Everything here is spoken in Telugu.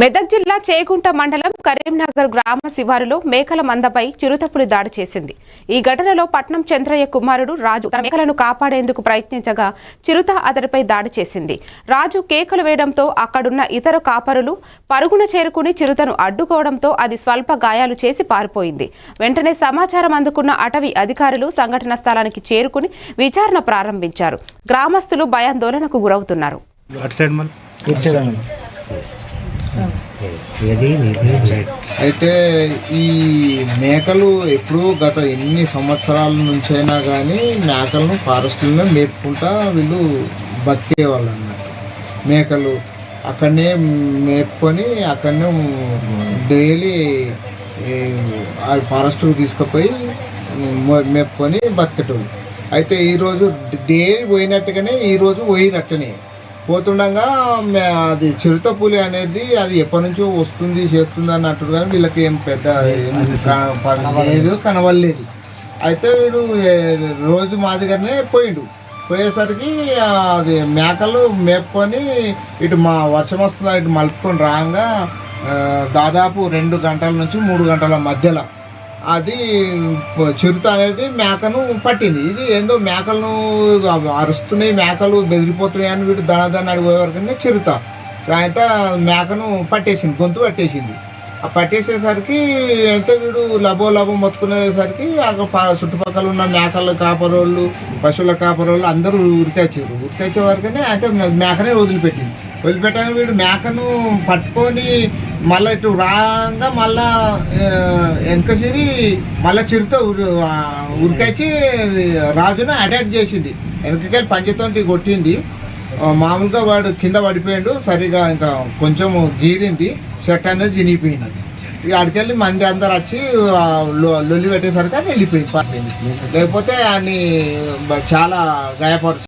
మెదక్ జిల్లా చేగుంట మండలం కరీంనగర్ గ్రామ శివారులో మేకల మందపై చిరుతపులి దాడి చేసింది. ఈ ఘటనలో పట్నం చంద్రయ్య కుమారుడు రాజు మేకలను కాపాడేందుకు ప్రయత్నించగా చిరుత అతడిపై దాడి చేసింది. రాజు కేకలు వేయడంతో అక్కడున్న ఇతర కాపరులు పరుగున చేరుకుని చిరుతను అడ్డుకోవడంతో అది స్వల్ప గాయాలు చేసి పారిపోయింది. వెంటనే సమాచారం అందుకున్న అటవీ అధికారులు సంఘటన స్థలానికి చేరుకుని విచారణ ప్రారంభించారు. గ్రామస్తులు భయాందోళనకు గురవుతున్నారు. అయితే ఈ మేకలు ఎప్పుడూ గత ఎన్ని సంవత్సరాల నుంచైనా కానీ మేకలను ఫారెస్ట్లోనే మేపుకుంటా వీళ్ళు బతికేవాళ్ళు అన్నట్టు మేకలు అక్కడనే మేపుకొని అక్కడనే డైలీ ఆ ఫారెస్ట్కి తీసుకుపోయి మేపుకొని బతికేటోళ్ళు. అయితే ఈరోజు డైలీ పోయినట్టుగానే ఈరోజు పోయినట్టనే పోతుండగా అది చిరుత పులి అనేది అది ఎప్పటి నుంచో వస్తుంది చేస్తుంది అన్నట్టు కానీ వీళ్ళకి ఏం పెద్ద లేదు కనవలేదు అయితే వీడు రోజు మా దగ్గరనే పోయిండు. పోయేసరికి అది మేకలు మేపుకొని ఇటు మా వర్షం వస్తుంది ఇటు మలుపుకొని రాగా దాదాపు రెండు గంటల నుంచి మూడు గంటల మధ్యలో అది చిరుత అనేది మేకను పట్టింది. ఇది ఏందో మేకలను అరుస్తున్నాయి మేకలు బెదిరిపోతున్నాయి అని వీడు దన దన అడిగే చిరుత. అయితే మేకను పట్టేసింది గొంతు పట్టేసింది. ఆ పట్టేసేసరికి అయితే వీడు లబో లబో మొత్తుకునేసరికి అక్కడ చుట్టుపక్కల ఉన్న మేకల కాపరోళ్ళు పశువుల కాపరోళ్ళు అందరూ ఉరికొచ్చారు. ఉరికొచ్చే వరకనే అయితే మేకనే వదిలిపెట్టింది. వదిలిపెట్టాక వీడు మేకను పట్టుకొని మళ్ళీ ఇటు రాగా మళ్ళా వెనకసిరి మళ్ళీ చిరుత ఉరి ఉరికొచ్చి రాజును అటాక్ చేసింది. వెనకకెళ్ళి పంచతోటి కొట్టింది. మామూలుగా వాడు కింద పడిపోయాడు సరిగా ఇంకా కొంచెం గీరింది షర్ట్ అనేది చినిగిపోయింది ఇక అడికెళ్ళి మంది అందరు వచ్చి లొల్లి పెట్టేసరికి అది వెళ్ళిపోయింది. లేకపోతే అన్ని చాలా గాయపరుచు